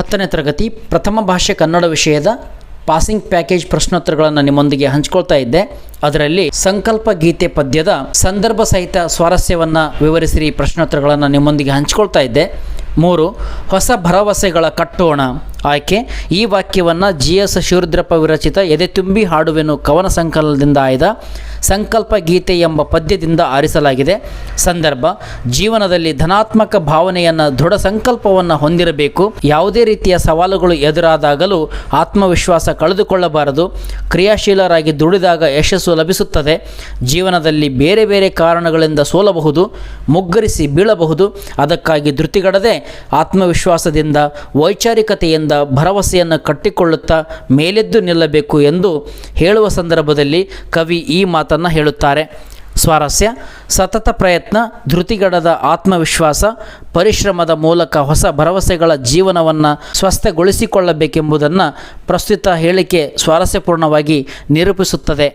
ಹತ್ತನೇ ತರಗತಿ ಪ್ರಥಮ ಭಾಷೆ ಕನ್ನಡ ವಿಷಯದ ಪಾಸಿಂಗ್ ಪ್ಯಾಕೇಜ್ ಪ್ರಶ್ನೋತ್ತರಗಳನ್ನು ನಿಮ್ಮೊಂದಿಗೆ ಹಂಚ್ಕೊಳ್ತಾ ಇದ್ದೆ. ಅದರಲ್ಲಿ ಸಂಕಲ್ಪ ಗೀತೆ ಪದ್ಯದ ಸಂದರ್ಭ ಸಹಿತ ಸ್ವಾರಸ್ಯವನ್ನು ವಿವರಿಸಿರಿ ಪ್ರಶ್ನೋತ್ತರಗಳನ್ನು ನಿಮ್ಮೊಂದಿಗೆ ಹಂಚ್ಕೊಳ್ತಾ ಇದ್ದೆ. ಮೂರು, ಹೊಸ ಭರವಸೆಗಳ ಕಟ್ಟೋಣ. ಆಯ್ಕೆ, ಈ ವಾಕ್ಯವನ್ನು ಜಿ ಎಸ್ ಶಿವರುದ್ರಪ್ಪ ವಿರಚಿತ ಎದೆ ತುಂಬಿ ಹಾಡುವೆನು ಕವನ ಸಂಕಲನದಿಂದ ಆಯ್ದ ಸಂಕಲ್ಪ ಗೀತೆ ಎಂಬ ಪದ್ಯದಿಂದ ಆರಿಸಲಾಗಿದೆ. ಸಂದರ್ಭ, ಜೀವನದಲ್ಲಿ ಧನಾತ್ಮಕ ಭಾವನೆಯನ್ನು ದೃಢ ಸಂಕಲ್ಪವನ್ನು ಹೊಂದಿರಬೇಕು. ಯಾವುದೇ ರೀತಿಯ ಸವಾಲುಗಳು ಎದುರಾದಾಗಲೂ ಆತ್ಮವಿಶ್ವಾಸ ಕಳೆದುಕೊಳ್ಳಬಾರದು. ಕ್ರಿಯಾಶೀಲರಾಗಿ ದುಡಿದಾಗ ಯಶಸ್ಸು ಲಭಿಸುತ್ತದೆ. ಜೀವನದಲ್ಲಿ ಬೇರೆ ಬೇರೆ ಕಾರಣಗಳಿಂದ ಸೋಲಬಹುದು, ಮುಗ್ಗರಿಸಿ ಬೀಳಬಹುದು. ಅದಕ್ಕಾಗಿ ಧೃತಿಗಡದೆ ಆತ್ಮವಿಶ್ವಾಸದಿಂದ, ವೈಚಾರಿಕತೆಯಿಂದ ಭರವಸೆಯನ್ನು ಕಟ್ಟಿಕೊಳ್ಳುತ್ತಾ ಮೇಲೆದ್ದು ನಿಲ್ಲಬೇಕು ಎಂದು ಹೇಳುವ ಸಂದರ್ಭದಲ್ಲಿ ಕವಿ ಈ ಮಾತನ್ನು ಹೇಳುತ್ತಾರೆ. ಸ್ವಾರಸ್ಯ, ಸತತ ಪ್ರಯತ್ನ, ಧೃತಿಗಡದ ಆತ್ಮವಿಶ್ವಾಸ, ಪರಿಶ್ರಮದ ಮೂಲಕ ಹೊಸ ಭರವಸೆಗಳ ಜೀವನವನ್ನು ಸ್ವಸ್ಥಗೊಳಿಸಿಕೊಳ್ಳಬೇಕೆಂಬುದನ್ನು ಪ್ರಸ್ತುತ ಹೇಳಿಕೆ ಸ್ವಾರಸ್ಯಪೂರ್ಣವಾಗಿ ನಿರೂಪಿಸುತ್ತದೆ.